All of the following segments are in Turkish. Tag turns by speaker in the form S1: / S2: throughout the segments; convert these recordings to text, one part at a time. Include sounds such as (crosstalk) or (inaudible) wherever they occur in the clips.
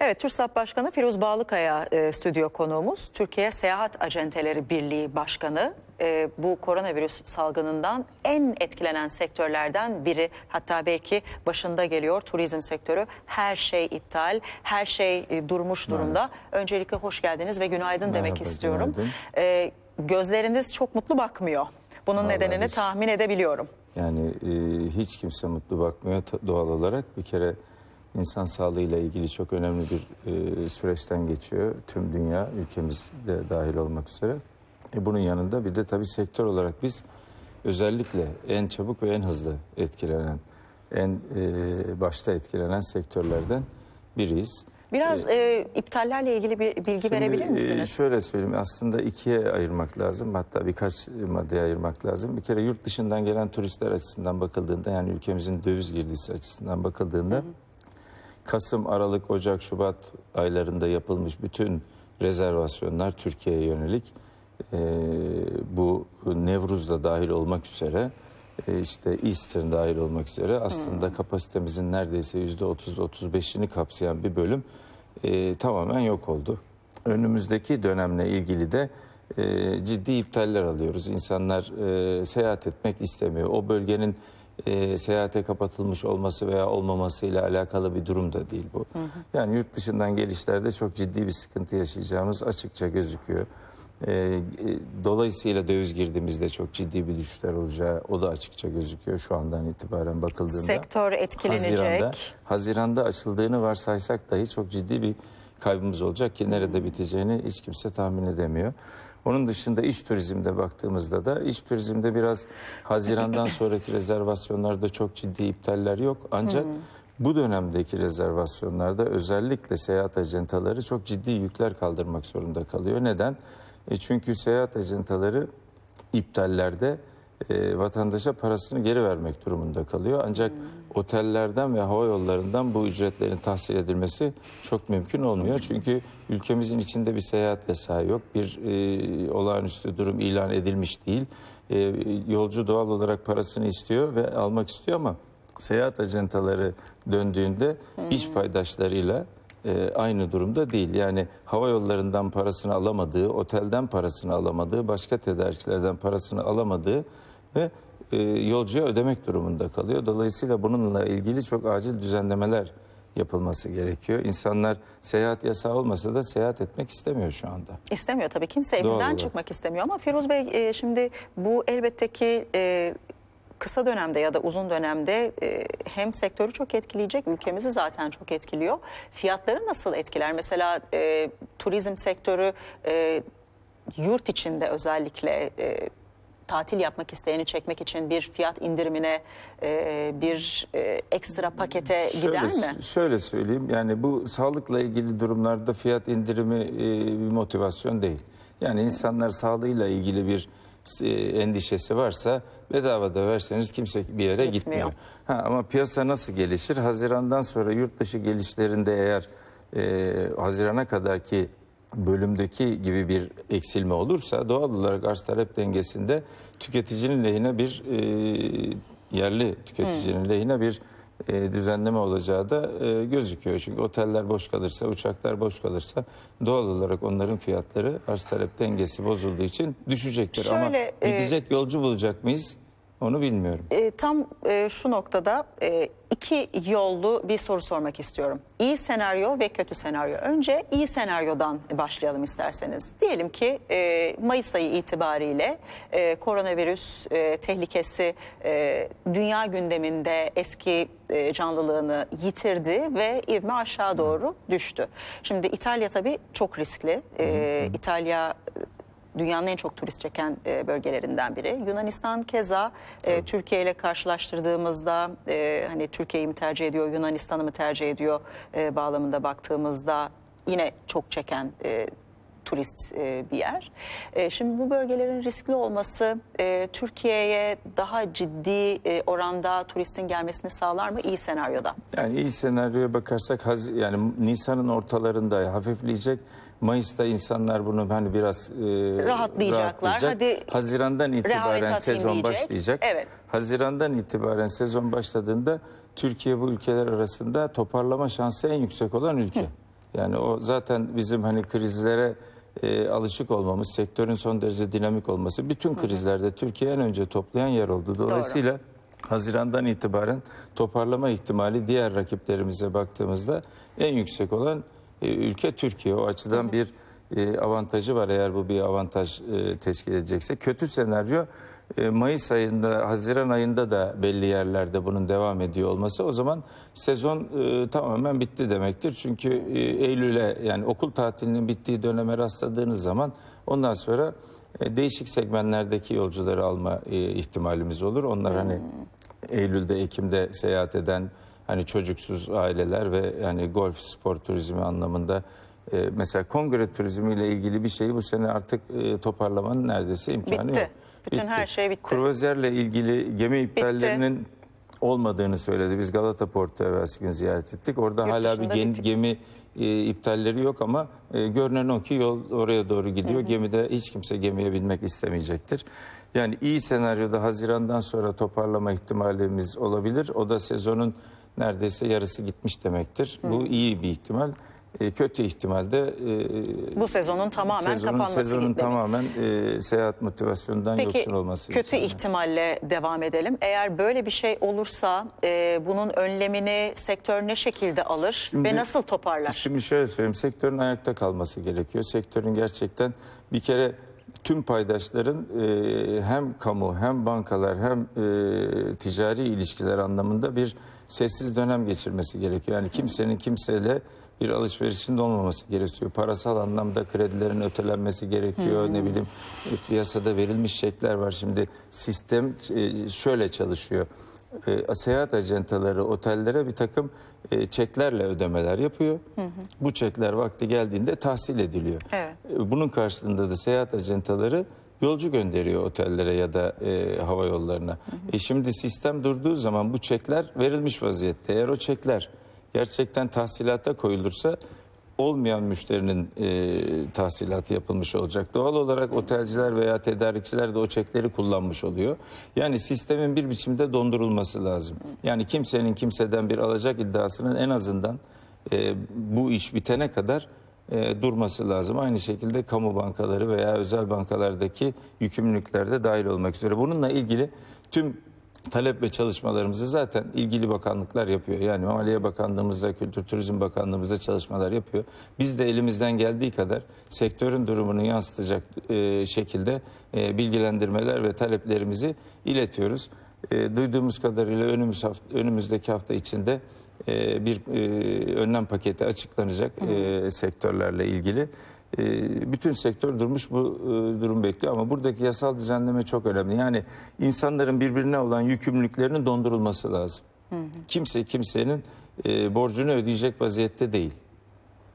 S1: Evet, TÜRSAP Başkanı Firuz Bağlıkaya e, stüdyo konuğumuz. Türkiye Seyahat Acenteleri Birliği Başkanı. E, bu koronavirüs salgınından en etkilenen sektörlerden biri. Hatta belki başında geliyor turizm sektörü. Her şey iptal, her şey e, durmuş durumda.
S2: Maalesef.
S1: Öncelikle hoş geldiniz ve günaydın demek
S2: Merhaba,
S1: istiyorum.
S2: günaydın.
S1: E, gözleriniz çok mutlu bakmıyor. Bunun
S2: Vallahi
S1: nedenini
S2: hiç-
S1: tahmin edebiliyorum.
S2: Yani e, hiç kimse mutlu bakmıyor doğal olarak. Bir kere insan sağlığıyla ilgili çok önemli bir e, süreçten geçiyor. Tüm dünya, ülkemiz de dahil olmak üzere. E, bunun yanında bir de tabii sektör olarak biz özellikle en çabuk ve en hızlı etkilenen, en e, başta etkilenen sektörlerden biriyiz.
S1: Biraz e, iptallerle ilgili bir bilgi
S2: Şimdi,
S1: verebilir
S2: e,
S1: misiniz?
S2: Şöyle söyleyeyim aslında ikiye ayırmak lazım hatta birkaç maddeye ayırmak lazım. Bir kere yurt dışından gelen turistler açısından bakıldığında yani ülkemizin döviz girdisi açısından bakıldığında Kasım, Aralık, Ocak, Şubat aylarında yapılmış bütün rezervasyonlar Türkiye'ye yönelik e, bu Nevruz'da dahil olmak üzere e, işte Easter dahil olmak üzere aslında kapasitemizin neredeyse yüzde 30-35'ini kapsayan bir bölüm e, tamamen yok oldu. Önümüzdeki dönemle ilgili de e, ciddi iptaller alıyoruz. İnsanlar e, seyahat etmek istemiyor. O bölgenin e, seyahate kapatılmış olması veya olmamasıyla alakalı bir durum da değil bu. Yani yurt dışından gelişlerde çok ciddi bir sıkıntı yaşayacağımız açıkça gözüküyor. E, e, dolayısıyla döviz girdiğimizde çok ciddi bir düşüşler olacağı o da açıkça gözüküyor şu andan itibaren bakıldığında.
S1: Sektör etkilenecek.
S2: Haziranda, Haziranda açıldığını varsaysak dahi çok ciddi bir kaybımız olacak ki nerede biteceğini hiç kimse tahmin edemiyor. Onun dışında iç turizmde baktığımızda da iç turizmde biraz Haziran'dan (laughs) sonraki rezervasyonlarda çok ciddi iptaller yok. Ancak bu dönemdeki rezervasyonlarda özellikle seyahat acentaları çok ciddi yükler kaldırmak zorunda kalıyor. Neden? E çünkü seyahat acentaları iptallerde e, vatandaşa parasını geri vermek durumunda kalıyor. Ancak otellerden ve hava yollarından bu ücretlerin tahsil edilmesi çok mümkün olmuyor. Çünkü ülkemizin içinde bir seyahat yasağı yok. Bir e, olağanüstü durum ilan edilmiş değil. E, yolcu doğal olarak parasını istiyor ve almak istiyor ama seyahat acentaları döndüğünde iş paydaşlarıyla e, aynı durumda değil. Yani hava yollarından parasını alamadığı, otelden parasını alamadığı, başka tedarikçilerden parasını alamadığı ve e, yolcuya ödemek durumunda kalıyor. Dolayısıyla bununla ilgili çok acil düzenlemeler yapılması gerekiyor. İnsanlar seyahat yasağı olmasa da seyahat etmek istemiyor şu anda.
S1: İstemiyor tabii kimse evinden
S2: olarak.
S1: çıkmak istemiyor ama Firuz Bey e, şimdi bu elbette ki e, kısa dönemde ya da uzun dönemde e, hem sektörü çok etkileyecek ülkemizi zaten çok etkiliyor. Fiyatları nasıl etkiler? Mesela e, turizm sektörü e, yurt içinde özellikle e, tatil yapmak isteyeni çekmek için bir fiyat indirimine e, bir e, ekstra pakete gider mi?
S2: Şöyle söyleyeyim yani bu sağlıkla ilgili durumlarda fiyat indirimi e, bir motivasyon değil. Yani insanlar sağlığıyla ilgili bir endişesi varsa bedava da verseniz kimse bir yere
S1: Gitmiyor.
S2: gitmiyor. Ha, ama piyasa nasıl gelişir? Hazirandan sonra yurt dışı gelişlerinde eğer e, Haziran'a kadarki bölümdeki gibi bir eksilme olursa doğal olarak arz talep dengesinde tüketicinin lehine bir e, yerli tüketicinin lehine bir e, düzenleme olacağı da e, gözüküyor. Çünkü oteller boş kalırsa, uçaklar boş kalırsa doğal olarak onların fiyatları arz talep dengesi bozulduğu için düşecektir. Ama
S1: Şöyle, e,
S2: gidecek yolcu bulacak mıyız? Onu bilmiyorum.
S1: E, tam e, şu noktada e, iki yollu bir soru sormak istiyorum. İyi senaryo ve kötü senaryo. Önce iyi senaryodan başlayalım isterseniz. Diyelim ki e, Mayıs ayı itibariyle e, koronavirüs e, tehlikesi e, dünya gündeminde eski e, canlılığını yitirdi ve ivme aşağı doğru düştü. Şimdi İtalya tabii çok riskli. E, İtalya dünyanın en çok turist çeken e, bölgelerinden biri. Yunanistan keza e, Türkiye ile karşılaştırdığımızda e, hani Türkiye'yi mi tercih ediyor, Yunanistan'ı mı tercih ediyor e, bağlamında baktığımızda yine çok çeken e, turist e, bir yer. E, şimdi bu bölgelerin riskli olması e, Türkiye'ye daha ciddi e, oranda turistin gelmesini sağlar mı iyi senaryoda?
S2: Yani iyi senaryoya bakarsak Haz- yani Nisan'ın ortalarında hafifleyecek. Mayıs'ta insanlar bunu hani biraz e,
S1: Rahatlayacaklar.
S2: rahatlayacak.
S1: Hadi
S2: Haziran'dan itibaren sezon
S1: diyecek.
S2: başlayacak.
S1: Evet.
S2: Haziran'dan itibaren sezon başladığında Türkiye bu ülkeler arasında toparlama şansı en yüksek olan ülke. Yani o zaten bizim hani krizlere e, alışık olmamız, sektörün son derece dinamik olması bütün krizlerde Türkiye en önce toplayan yer oldu. Dolayısıyla Haziran'dan itibaren toparlama ihtimali diğer rakiplerimize baktığımızda en yüksek olan e, ülke Türkiye. O açıdan bir e, avantajı var eğer bu bir avantaj e, teşkil edecekse. Kötü senaryo Mayıs ayında, Haziran ayında da belli yerlerde bunun devam ediyor olması o zaman sezon e, tamamen bitti demektir. Çünkü e, Eylül'e yani okul tatilinin bittiği döneme rastladığınız zaman ondan sonra e, değişik segmentlerdeki yolcuları alma e, ihtimalimiz olur. Onlar hani Eylül'de, Ekim'de seyahat eden hani çocuksuz aileler ve yani golf spor turizmi anlamında e, mesela kongre turizmiyle ilgili bir şeyi bu sene artık e, toparlamanın neredeyse imkanı
S1: Bitti.
S2: yok.
S1: Bütün her şey bitti.
S2: Kruvazerle ilgili gemi iptallerinin olmadığını söyledi. Biz Galata Port'u evvelsi gün ziyaret ettik. Orada
S1: Yurt
S2: hala bir
S1: bitik.
S2: gemi e, iptalleri yok ama e, görünen o ki yol oraya doğru gidiyor. Gemide hiç kimse gemiye binmek istemeyecektir. Yani iyi senaryoda Haziran'dan sonra toparlama ihtimalimiz olabilir. O da sezonun neredeyse yarısı gitmiş demektir. Bu iyi bir ihtimal. E, kötü ihtimalde e,
S1: Bu sezonun tamamen
S2: sezonun,
S1: kapanması
S2: sezonun
S1: demek.
S2: tamamen e, seyahat motivasyonundan
S1: Peki
S2: yoksun olması.
S1: kötü
S2: insanlar.
S1: ihtimalle devam edelim. Eğer böyle bir şey olursa e, bunun önlemini sektör ne şekilde alır
S2: Şimdi-
S1: ve nasıl toparlar?
S2: Şimdi şöyle söyleyeyim, sektörün ayakta kalması gerekiyor. Sektörün gerçekten bir kere tüm paydaşların e, hem kamu hem bankalar hem e, ticari ilişkiler anlamında bir sessiz dönem geçirmesi gerekiyor. Yani kimsenin kimseyle bir alışverişinde olmaması gerekiyor. Parasal anlamda kredilerin ötelenmesi gerekiyor. Ne bileyim piyasada verilmiş çekler var. Şimdi sistem e, şöyle çalışıyor e, seyahat ajantaları otellere bir takım e, çeklerle ödemeler yapıyor. Bu çekler vakti geldiğinde tahsil ediliyor.
S1: Evet.
S2: E, bunun karşılığında da seyahat ajantaları yolcu gönderiyor otellere ya da e, hava yollarına. E şimdi sistem durduğu zaman bu çekler verilmiş vaziyette. Eğer o çekler gerçekten tahsilata koyulursa olmayan müşterinin e, tahsilatı yapılmış olacak. Doğal olarak otelciler veya tedarikçiler de o çekleri kullanmış oluyor. Yani sistemin bir biçimde dondurulması lazım. Yani kimsenin kimseden bir alacak iddiasının en azından e, bu iş bitene kadar e, durması lazım. Aynı şekilde kamu bankaları veya özel bankalardaki yükümlülükler de dahil olmak üzere. Bununla ilgili tüm talep ve çalışmalarımızı zaten ilgili bakanlıklar yapıyor. Yani Maliye Bakanlığımızda, Kültür Turizm Bakanlığımızda çalışmalar yapıyor. Biz de elimizden geldiği kadar sektörün durumunu yansıtacak e, şekilde e, bilgilendirmeler ve taleplerimizi iletiyoruz. E, duyduğumuz kadarıyla önümüz hafta, önümüzdeki hafta içinde e, bir e, önlem paketi açıklanacak e, sektörlerle ilgili. E, bütün sektör durmuş bu e, durum bekliyor ama buradaki yasal düzenleme çok önemli. Yani insanların birbirine olan yükümlülüklerinin dondurulması lazım. Kimse kimsenin e, borcunu ödeyecek vaziyette değil.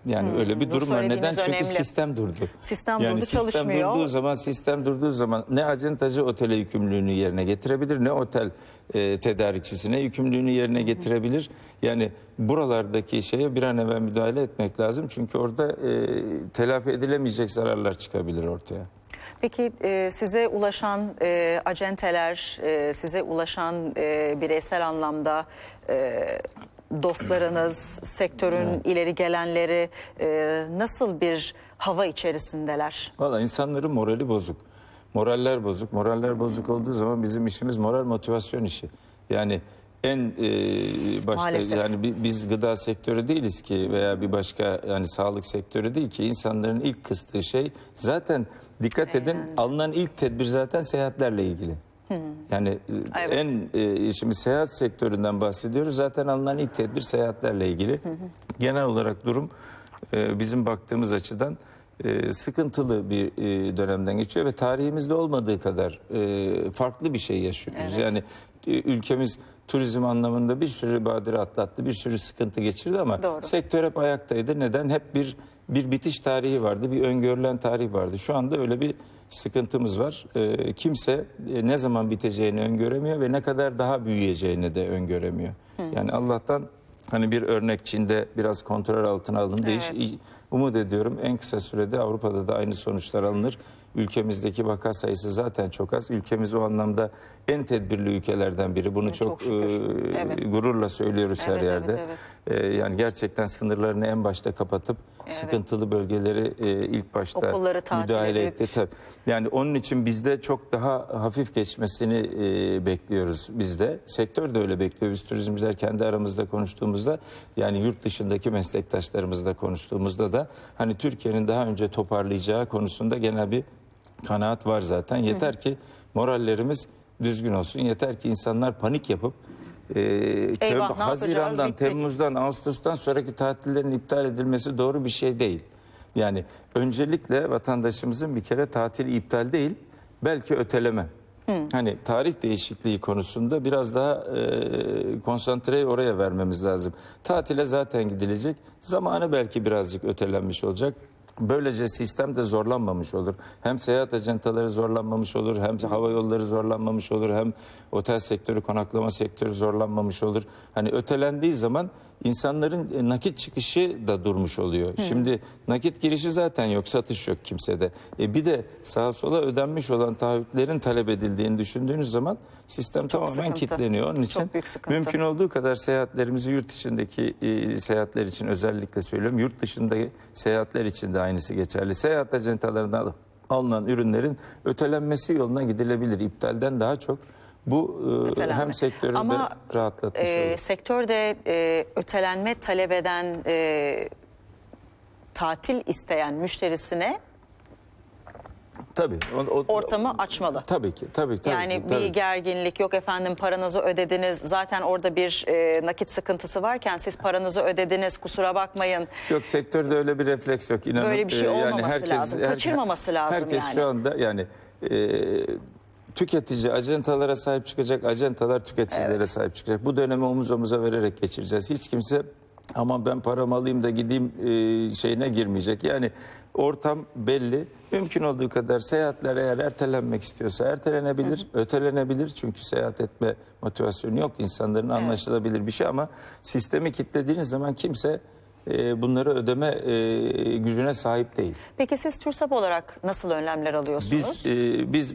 S2: Yani öyle bir durum var. Neden?
S1: söylediğiniz
S2: Çünkü
S1: önemli.
S2: sistem durdu.
S1: Sistem
S2: yani
S1: durdu,
S2: sistem
S1: çalışmıyor.
S2: durduğu zaman sistem durduğu zaman ne acentacı otele yükümlülüğünü yerine getirebilir ne otel e, tedarikçisine yükümlülüğünü yerine getirebilir. Yani buralardaki şeye bir an evvel müdahale etmek lazım. Çünkü orada e, telafi edilemeyecek zararlar çıkabilir ortaya.
S1: Peki e, size ulaşan e, acenteler, e, size ulaşan e, bireysel anlamda e, dostlarınız, sektörün ileri gelenleri e, nasıl bir hava içerisindeler?
S2: Valla insanların morali bozuk. Moraller bozuk. Moraller bozuk olduğu zaman bizim işimiz moral motivasyon işi. Yani en e, başta
S1: Maalesef.
S2: yani bi- biz gıda sektörü değiliz ki veya bir başka yani sağlık sektörü değil ki insanların ilk kıstığı şey zaten dikkat edin alınan ilk tedbir zaten seyahatlerle ilgili. Yani e,
S1: Evet.
S2: en e, şimdi seyahat sektöründen bahsediyoruz. Zaten alınan ilk tedbir seyahatlerle ilgili. Genel olarak durum e, bizim baktığımız açıdan e, sıkıntılı bir e, dönemden geçiyor ve tarihimizde olmadığı kadar e, farklı bir şey yaşıyoruz. Yani e, ülkemiz turizm anlamında bir sürü badire atlattı, bir sürü sıkıntı geçirdi ama
S1: Doğru.
S2: sektör hep ayaktaydı. Neden? Hep bir bir bitiş tarihi vardı, bir öngörülen tarih vardı. Şu anda öyle bir sıkıntımız var. E, kimse e, ne zaman biteceğini öngöremiyor ve ne kadar daha büyüyeceğini de öngöremiyor. Yani Allah'tan hani bir örnek Çin'de biraz kontrol altına alındı.
S1: Evet.
S2: İş- Umut ediyorum en kısa sürede Avrupa'da da aynı sonuçlar alınır. Ülkemizdeki vaka sayısı zaten çok az. Ülkemiz o anlamda en tedbirli ülkelerden biri. Bunu çok,
S1: çok
S2: e,
S1: Evet.
S2: gururla söylüyoruz her
S1: Evet, evet,
S2: yerde. E, yani gerçekten sınırlarını en başta kapatıp sıkıntılı bölgeleri e, ilk başta
S1: Okulları
S2: müdahale
S1: edip-
S2: etti. Tabii. Yani onun için bizde çok daha hafif geçmesini e, bekliyoruz bizde. Sektör de öyle bekliyor. Biz turizmciler kendi aramızda konuştuğumuzda yani yurt dışındaki meslektaşlarımızla konuştuğumuzda da hani Türkiye'nin daha önce toparlayacağı konusunda genel bir kanaat var zaten. Yeter ki morallerimiz düzgün olsun. Yeter ki insanlar panik yapıp e,
S1: Eyvah,
S2: Haziran'dan. Temmuz'dan, Ağustos'tan sonraki tatillerin iptal edilmesi doğru bir şey değil. Yani öncelikle vatandaşımızın bir kere tatili iptal değil, belki öteleme. Hani tarih değişikliği konusunda biraz daha e, konsantreyi oraya vermemiz lazım. Tatile zaten gidilecek. Zamanı belki birazcık ötelenmiş olacak. Böylece sistem de zorlanmamış olur. Hem seyahat ajantaları zorlanmamış olur, hem hava yolları zorlanmamış olur, hem otel sektörü, konaklama sektörü zorlanmamış olur. Hani ötelendiği zaman insanların e, nakit çıkışı da durmuş oluyor. Şimdi nakit girişi zaten yok, satış yok kimsede. E bir de sağa sola ödenmiş olan taahhütlerin talep edildiğini düşündüğünüz zaman sistem tamamen
S1: sıkıntı.
S2: kilitleniyor. Onun
S1: Çok
S2: için mümkün olduğu kadar seyahatlerimizi yurt içindeki e, seyahatler için özellikle söylüyorum. Yurt dışındaki seyahatler için de aynısı geçerli. Seyahat ajantalarından al- alınan ürünlerin ötelenmesi yoluna gidilebilir. İptalden daha çok bu e,
S1: Ötelenme.
S2: hem sektörü
S1: Ama,
S2: de rahatlatmış olur.
S1: sektörde e, ötelenme talep eden e, tatil isteyen müşterisine
S2: Tabii. O, o-
S1: ortamı açmalı.
S2: Tabii ki. Tabii, tabii
S1: yani
S2: ki, tabii
S1: bir gerginlik yok efendim paranızı ödediniz zaten orada bir e, nakit sıkıntısı varken siz paranızı ödediniz kusura bakmayın.
S2: Yok sektörde öyle bir refleks yok. İnanın,
S1: Böyle bir şey
S2: e,
S1: olmaması lazım, kaçırmaması lazım
S2: herkes
S1: yani.
S2: şu anda yani e, tüketici acentalara sahip çıkacak, acentalar tüketicilere sahip çıkacak. Bu dönemi omuz omuza vererek geçireceğiz. Hiç kimse ama ben paramı alayım da gideyim e, şeyine girmeyecek. Yani ortam belli. Mümkün olduğu kadar seyahatler eğer ertelenmek istiyorsa ertelenebilir, ötelenebilir. Çünkü seyahat etme motivasyonu yok. İnsanların anlaşılabilir bir şey ama sistemi kilitlediğiniz zaman kimse e, bunları ödeme e, gücüne sahip değil.
S1: Peki siz TÜRSAP olarak nasıl önlemler alıyorsunuz?
S2: Biz e, biz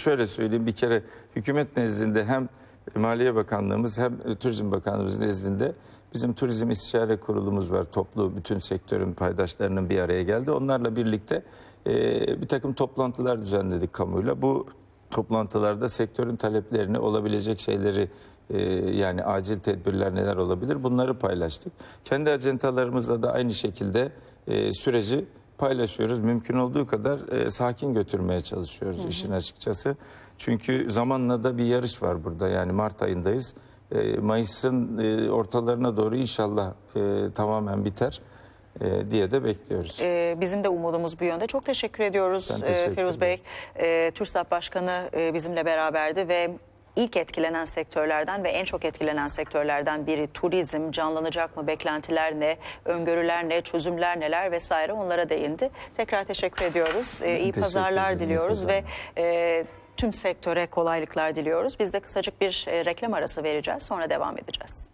S2: şöyle söyleyeyim bir kere hükümet nezdinde hem Maliye Bakanlığımız hem Turizm Bakanlığımız nezdinde bizim turizm istişare kurulumuz var. Toplu bütün sektörün paydaşlarının bir araya geldi. Onlarla birlikte e, bir takım toplantılar düzenledik kamuyla. Bu toplantılarda sektörün taleplerini olabilecek şeyleri e, yani acil tedbirler neler olabilir bunları paylaştık. Kendi acentalarımızla da aynı şekilde e, süreci paylaşıyoruz. Mümkün olduğu kadar e, sakin götürmeye çalışıyoruz işin açıkçası. Çünkü zamanla da bir yarış var burada. Yani Mart ayındayız. E, Mayıs'ın e, ortalarına doğru inşallah e, tamamen biter diye de bekliyoruz.
S1: Ee, bizim de umudumuz bu yönde. Çok teşekkür ediyoruz
S2: Ben teşekkür
S1: Firuz Bey. E, TÜRSAP Başkanı bizimle beraberdi ve ilk etkilenen sektörlerden ve en çok etkilenen sektörlerden biri turizm. Canlanacak mı? Beklentiler ne? Öngörüler ne? Çözümler neler? Vesaire onlara değindi. Tekrar teşekkür ediyoruz. E, iyi
S2: teşekkür
S1: pazarlar
S2: ederim, iyi
S1: diliyoruz ve
S2: pazarlar.
S1: e, tüm sektöre kolaylıklar diliyoruz. Biz de kısacık bir e, reklam arası vereceğiz. Sonra devam edeceğiz.